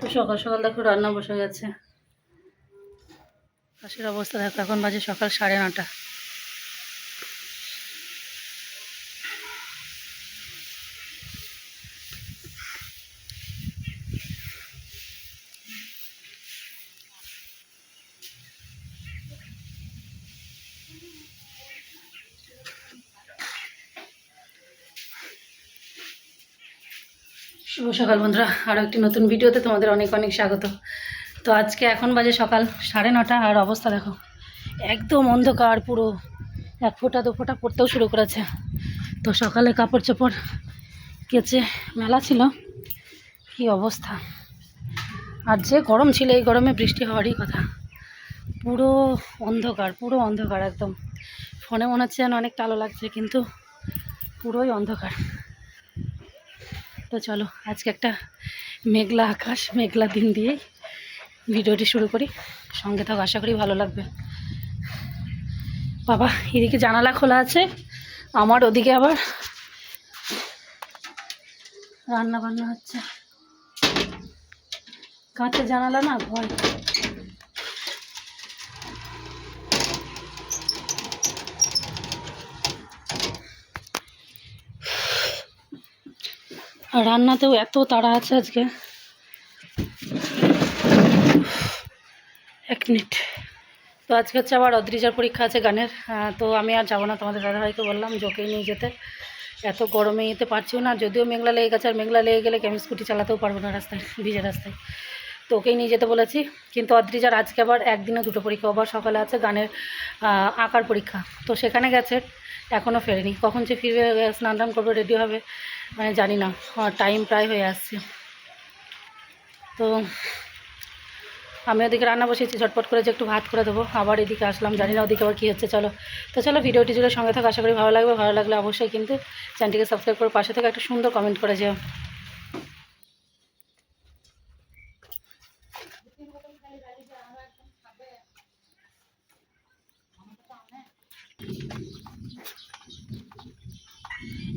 তো সকাল সকাল দেখো রান্না বসে গেছে। পাশের অবস্থা দেখো, এখন বাজে সকাল সাড়ে নটা। শুভ সকাল বন্ধুরা। আরও একটি নতুন ভিডিওতে তোমাদের অনেক অনেক স্বাগত। তো আজকে এখন বাজে সকাল সাড়ে নটা আর অবস্থা দেখো, একদম অন্ধকার পুরো। এক ফোঁটা দু ফোঁটা পড়তেও শুরু করেছে। তো সকালে কাপড় চোপড় কেচে মেলা ছিল। কি অবস্থা। আর যে গরম ছিল, এই গরমে বৃষ্টি হওয়ারই কথা। পুরো অন্ধকার পুরো অন্ধকার একদম। ফোনে মনে হচ্ছে যেন অনেক আলো লাগছে, কিন্তু পুরোই অন্ধকার। তো চলো, আজকে একটা মেঘলা আকাশ, মেঘলা দিন দিয়েই ভিডিওটি শুরু করি। সঙ্গে থাকো, আশা করি ভালো লাগবে। বাবা, এদিকে জানালা খোলা আছে, আমার ওদিকে আবার রান্না বান্না হচ্ছে। কাঁচের জানালা না ভয় রান্নাতেও এত তাড়া আছে আজকে। এক মিনিট। তো আজকে হচ্ছে আবার অদ্রিজার পরীক্ষা আছে গানের। তো আমি আর যাব না, তোমাদের দাদাভাইকে বললাম জোকেই নিয়ে যেতে। এত গরমে যেতে পারছিও না, যদিও মেঘলা লেগে গেছে, আর মেঘলা লেগে গেলে আমি স্কুটি চালাতেও পারব না রাস্তায়, ভিজে রাস্তায়। তো ওকেই নিয়ে যেতে বলেছি। কিন্তু অদ্রিজার আজকে আবার একদিনে দুটো পরীক্ষা আবার সকালে আছে গানের আঁকার পরীক্ষা। তো সেখানে গেছে। এখনও ফেরেনি। কখন যে ফিরবে স্নান টান করবে রেডি হবে মানে জানি না। টাইম প্রায় হয়ে আসছে। তো আমি ওদিকে রান্না বসেছি ঝটপট করে যে একটু ভাত করে দেবো। আবার এদিকে আসলাম, জানি না ওদিকে আবার কী হচ্ছে, চলো। তো চলো, ভিডিওটি জুড়ে সঙ্গে থাকো, আশা করি ভালো লাগবে। ভালো লাগলে অবশ্যই কিন্তু চ্যানেলটিকে সাবস্ক্রাইব করে পাশে থেকে একটা সুন্দর কমেন্ট করে যেও।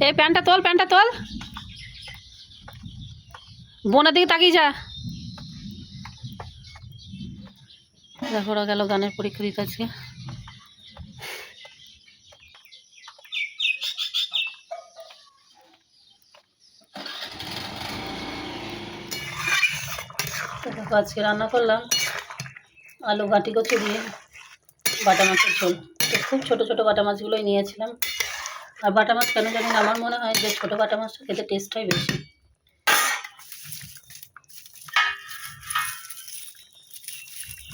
এই প্যান্টটা তোল প্যান্টটা তোল। বোনের দিকে তাকিয়ে যা। দেখো গেল গানের পরীক্ষা দিতে আজকে। আজকে রান্না করলাম আলু গাঁটি কচু দিয়ে বাটা মাছের ঝোল। খুব ছোটো ছোটো বাটা মাছগুলোই নিয়েছিলাম। আর বাটা মাছ কেন জানি আমার মনে হয় যে ছোটো বাটা মাছটা খেতে টেস্ট হয় বেশি।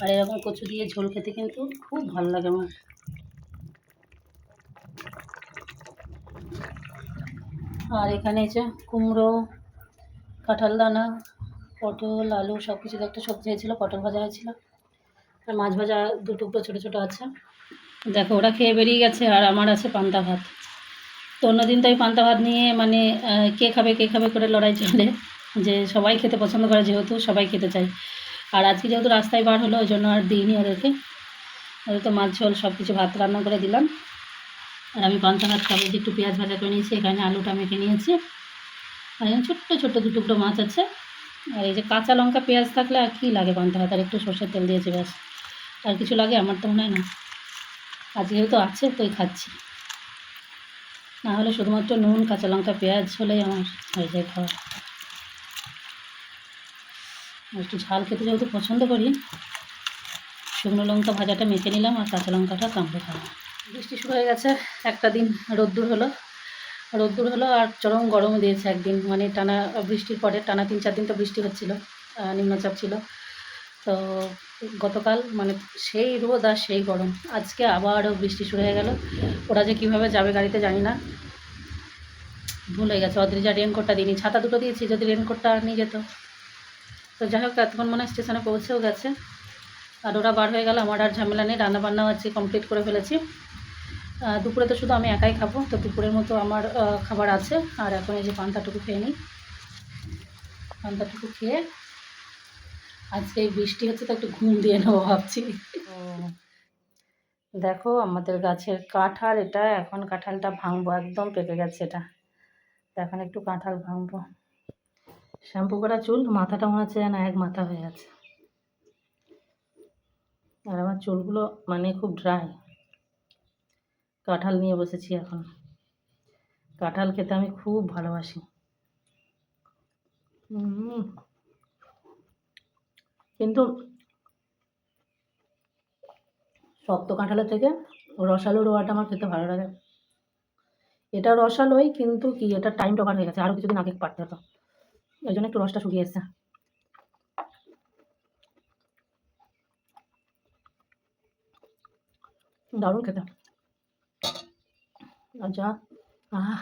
আর এরকম কচু দিয়ে ঝোল খেতে কিন্তু খুব ভালো লাগে আমার। আর এখানে যে কুমড়ো, কাঁঠাল দানা, পটল, আলু সব কিছু একটা সবজি হয়েছিলো, পটল ভাজা হয়েছিল। আর মাছ ভাজা দু ছোটো ছোটো আছে। দেখো, ওরা খেয়ে বেরিয়ে গেছে আর আমার আছে পান্তা ভাত। তো অন্যদিন তো এই পান্তা ভাত নিয়ে মানে কে খাবে কে খাবে করে লড়াই চলে, যে সবাই খেতে পছন্দ করে যেহেতু সবাই খেতে চায়। আর আজকে যেহেতু রাস্তায় বার হলো, ওই জন্য আর দিইনি ওদেরকে। ওদের তো মাছ, ঝোল সব কিছু ভাত রান্না করে দিলাম। আর আমি পান্তা ভাত খাব যে একটু পেঁয়াজ ভাজা করে নিয়েছি, এখানে আলুটা মেখে নিয়েছি। আর এখানে ছোট্ট ছোট্ট দু টুকরো মাছ আছে। আর এই যে কাঁচা লঙ্কা, পেঁয়াজ থাকলে আর কী লাগে পান্তা ভাত? আর একটু সর্ষের তেল দিয়েছে ব্যাস। আর কিছু লাগে? আমার তো মনে হয় না। আজ যেহেতু আছে তোই খাচ্ছি। না হলে শুধুমাত্র নুন, কাঁচা লঙ্কা, পেঁয়াজ হলেই আমার হয়ে যায় খাওয়া। একটু ঝাল খেতে যেহেতু পছন্দ করি, শুকনো লঙ্কা ভাজাটা মেখে নিলাম আর কাঁচা লঙ্কাটা কামড়ে খাওয়া বৃষ্টি শুরু হয়ে গেছে, একটা দিন রোদ্দুর হলো। রোদ্দুর হলো আর চরম গরমও দিয়েছে একদিন মানে টানা বৃষ্টির পরে, টানা তিন চার দিন তো বৃষ্টি হচ্ছিল নিম্নচাপ ছিল। তো গতকাল মানে সেই রোদ আর সেই গরম। আজকে আবারও বৃষ্টি শুরু হয়ে গেল। ওরা যে কীভাবে যাবে গাড়িতে জানি না। ভুল হয়ে গেছে। অদ্রিজা রেনকোটটা দিইনি। ছাতা দুটো দিয়েছি যদি রেনকোটটা নিয়ে যেত। তো যাই হোক, এতক্ষণ মনে স্টেশনে পৌঁছেও গেছে। আর ওরা বার হয়ে গেল। আমার আর ঝামেলা নেই। রান্না বান্নাও আজকে কমপ্লিট করে ফেলেছি। দুপুরে তো শুধু আমি একাই খাব। তো দুপুরের মতো আমার খাবার আছে। আর এখন এই যে পান্তাটুকু খেয়ে নিই। পান্তাটুকু খেয়ে আজকে বৃষ্টি হচ্ছে, তো একটু ঘুম দিয়ে নেব ভাবছি। দেখো, আমাদের গাছের কাঁঠাল এটা, এখন কাঁঠালটা ভাঙবো, একদম পেকে গেছে এটা। এখন একটু কাঁঠাল ভাঙবো। শ্যাম্পু করা চুল, মাথাটা মনে হচ্ছে যেন এক মাথা হয়ে আছে আর আমার চুলগুলো মানে খুব ড্রাই কাঁঠাল নিয়ে বসেছি এখন। কাঁঠাল খেতে আমি খুব ভালোবাসি। উম। কিন্তু শক্ত কাঁঠালের থেকে রসালো রোয়াটা আমার খেতে ভালো লাগে। এটা রসালোই কিন্তু কি, এটা টাইম ওভার হয়ে গেছে আরও কিছুদিন আগে পারতে হতো। ওই জন্য একটু রসটা শুকিয়ে এসছে। দারুণ খেতে। আচ্ছা আহ।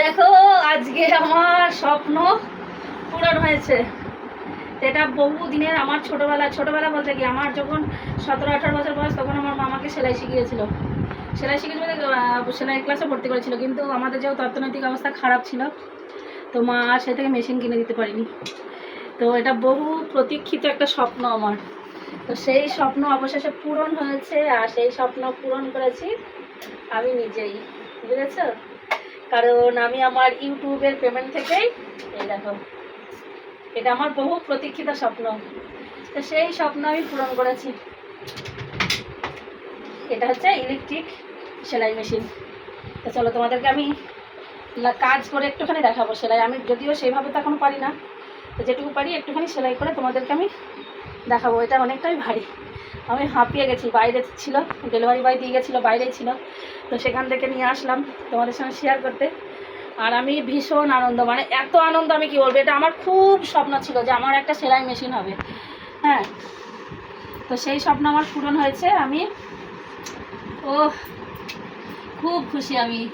দেখো আজকে আমার স্বপ্ন পূরণ হয়েছে। এটা বহু দিনের আমার ছোটবেলা ছোটবেলা বলতে কি আমার যখন সতেরো আঠারো বছর বয়স তখন আমার মা আমাকে সেলাই শিখিয়েছিল। সেলাই শিখিয়েছিল বলতে, সেলাই ক্লাসে ভর্তি করেছিল কিন্তু আমাদের যেহেতু অর্থনৈতিক অবস্থা খারাপ ছিল তো মা সে থেকে মেশিন কিনে দিতে পারিনি। তো এটা বহু প্রতীক্ষিত একটা স্বপ্ন আমার। তো সেই স্বপ্ন অবশেষে পূরণ হয়েছে আর সেই স্বপ্ন পূরণ করেছি আমি নিজেই, বুঝেছ? কারণ আমি আমার ইউটিউবের পেমেন্ট থেকেই, এই দেখো, এটা আমার বহু প্রতীক্ষিত স্বপ্ন। তো সেই স্বপ্ন আমি পূরণ করেছি। এটা হচ্ছে ইলেকট্রিক সেলাই মেশিন তো চলো তোমাদেরকে আমি কাজ করে একটুখানি দেখাবো সেলাই। আমি যদিও সেইভাবে তো এখনও পারি না, তো যেটুকু পারি একটুখানি সেলাই করে তোমাদেরকে আমি দেখাবো। এটা অনেকটাই ভারী। আমি হাঁপিয়ে গেছি, বাইরে ছিল ডেলিভারি বয় দিয়ে গেছিল, বাইরেই ছিল। তো সেখান থেকে নিয়ে আসলাম তোমাদের সঙ্গে শেয়ার করতে। আর আমি ভীষণ আনন্দ মানে এত আনন্দ আমি কি বলব, এটা আমার খুব স্বপ্ন ছিল যে আমার একটা সেলাই মেশিন হবে। হ্যাঁ তো সেই স্বপ্ন আমার পূরণ হয়েছে, আমি ও খুব খুশি আমি।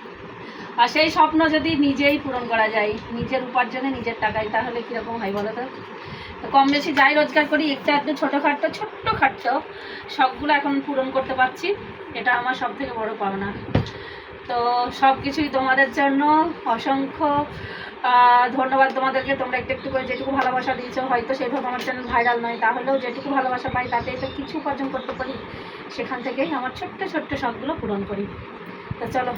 আর সেই স্বপ্ন যদি নিজেই পূরণ করা যায়, নিজের উপার্জনে নিজের টাকায়, তাহলে কীরকম হয় বলো তো তো? কম বেশি যাই রোজগার করি, একটু একটু ছোটোখাটো ছোট্ট খাট্টো সবগুলো এখন পূরণ করতে পারছি, এটা আমার সব থেকে বড় পাওনা। তো সব কিছুই তোমাদের জন্য, অসংখ্য ধন্যবাদ তোমাদেরকে, তোমরা একটু একটু করে যেটুকু ভালোবাসা দিয়েছ, হয়তো সেইভাবে আমার চ্যানেল ভাইরাল নয়, তাহলেও যেটুকু ভালোবাসা পাই তাতেই তো কিছু উপার্জন করতে পারি, সেখান থেকেই আমার ছোট্ট ছোট্ট সবগুলো পূরণ করি। তো চলো।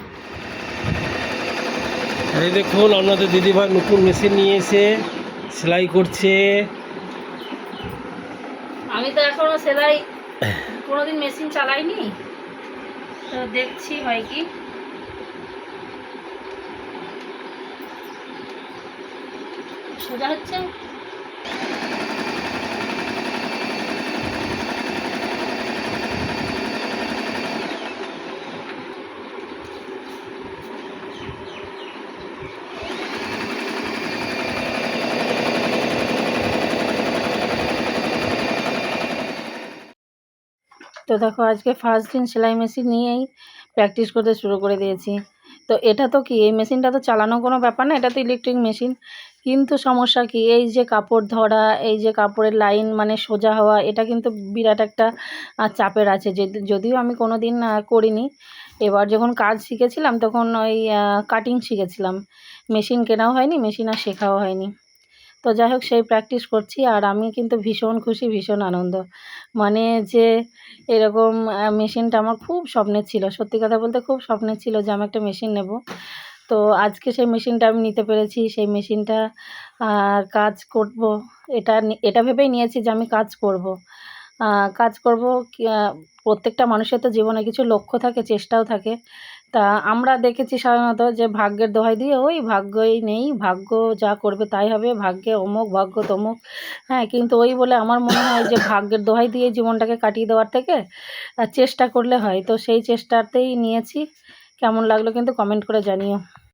এই দেখুন আপনাদের দিদিভাই নতুন মেশিন নিয়ে এসে, সেলাই করছে। আমি তো এখনও সেলাই কোনোদিন মেশিন চালাইনি। তো দেখছি হয় কি। সোজা হচ্ছে? তো দেখো আজকে ফার্স্ট দিন সেলাই মেশিন নিয়েই প্র্যাকটিস করতে শুরু করে দিয়েছি। তো এটা তো কি, এই মেশিনটা তো চালানো কোনো ব্যাপার না, এটা তো ইলেকট্রিক মেশিন কিন্তু সমস্যা কি, এই যে কাপড় ধরা, এই যে কাপড়ের লাইন মানে সোজা হওয়া, এটা কিন্তু বিরাট একটা চাপের আছে। যদি- যদিও আমি কোনো দিন করিনি, এবার যখন কাজ শিখেছিলাম, তখন ওই কাটিং শিখেছিলাম। মেশিন কেনাও হয়নি মেশিন আর শেখাও হয়নি। তো যাই হোক সেই প্র্যাকটিস করছি আর আমি কিন্তু ভীষণ খুশি, ভীষণ আনন্দ। মানে যে এরকম মেশিনটা আমার খুব স্বপ্নের ছিল। সত্যি কথা বলতে খুব স্বপ্নের ছিল যে আমি একটা মেশিন নেব। তো আজকে সেই মেশিনটা আমি নিতে পেরেছি, সেই মেশিনটা, আর কাজ করব। এটা এটা ভেবেই নিয়েছি যে আমি কাজ করব। কাজ করব প্রত্যেকটা মানুষের তো জীবনে কিছু লক্ষ্য থাকে, চেষ্টাও থাকে। তা আমরা দেখেছি সাধারণত যে ভাগ্যের দোহাই দিয়ে ওই ভাগ্যই নেই, ভাগ্য যা করবে তাই হবে, ভাগ্যে অমুক, ভাগ্য তমুক। হ্যাঁ কিন্তু ওই বলে আমার মনে হয় যে ভাগ্যের দোহাই দিয়ে জীবনটাকে কাটিয়ে দেওয়ার থেকে চেষ্টা করলে হয়। তো সেই চেষ্টাতেই নিয়েছি। কেমন লাগল কিন্তু কমেন্ট করে জানিও।